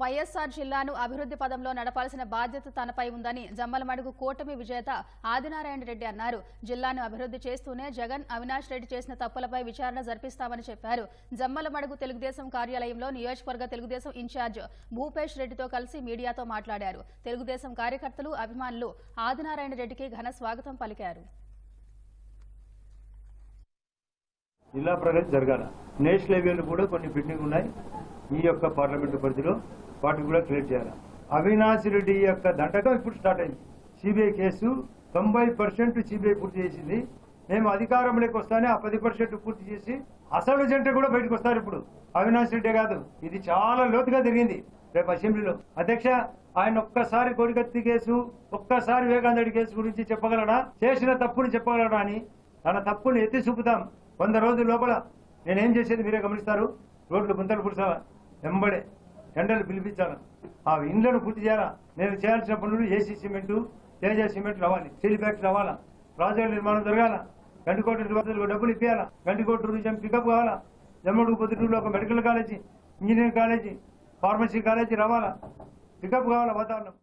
వైఎస్సార్ జిల్లాను అభివృద్ధి పదంలో నడపాల్సిన బాధ్యత తనపై ఉందని జమ్మలమడుగు కూటమి విజేత ఆదినారాయణ రెడ్డి అన్నారు. జిల్లాను అభివృద్ధి చేస్తూనే జగన్ అవినాష్ రెడ్డి చేసిన తప్పులపై విచారణ జరిపిస్తామని చెప్పారు. జమ్మలమడుగు తెలుగుదేశం కార్యాలయంలో నియోజకవర్గ తెలుగుదేశం ఇన్ఛార్జ్ భూపేష్ రెడ్డితో కలిసి మీడియాతో మాట్లాడారు. తెలుగుదేశం కార్యకర్తలు అభిమానులు ఆదినారాయణ రెడ్డికి ఘన స్వాగతం పలికారు. జిల్లా ప్రగతి జరగాల. నేషనల్ లెవెల్ కూడా కొన్ని బిల్డింగ్ ఉన్నాయి. ఈ యొక్క పార్లమెంటు పరిధిలో వాటిని కూడా క్లియర్ చేయాలి. అవినాష్ రెడ్డి యొక్క దండకం ఇప్పుడు స్టార్ట్ అయింది సిబిఐ కేసు తొంభై పర్సెంట్ సిబిఐ పూర్తి చేసింది. మేము అధికారంలోకి వస్తానే ఆ పది పర్సెంట్ పూర్తి చేసి అసలు జంట కూడా బయటకు వస్తారు ఇప్పుడు. అవినాష్ రెడ్డి కాదు. ఇది చాలా లోతుగా జరిగింది రేపు అసెంబ్లీలో. అధ్యక్ష ఆయన ఒక్కసారి కోడికత్తి కేసు ఒక్కసారి వివేకానంద కేసు గురించి చెప్పగలడా? చేసిన తప్పుని చెప్పగలడా అని? తన తప్పుని ఎత్తి చూపుతాం. వంద రోజుల లోపల. నేనేం చేసేది మీరే గమనిస్తారు? రోడ్లు గుంతలు పుడిచాలా వెంబడే టెండర్లు పిలిపించాలా ఆ ఇండ్లను పూర్తి చేయాలా? నేను చేయాల్సిన పనులు ఏసీ సిమెంటు తేజ సిమెంట్ రావాలి స్టీల్ ఫ్యాక్టరీ రావాలా? ప్రాజెక్ట్ నిర్మాణం జరగాల? గంటికోట నిర్వాసులకు డబ్బులు ఇప్పించాలా గంటికోట నుంచి పికప్ కావాలా? జమ్మడు పొద్దుటూరులో ఒక medical college engineering college pharmacy college రావాలా? పికప్ కావాలా వాతావరణం?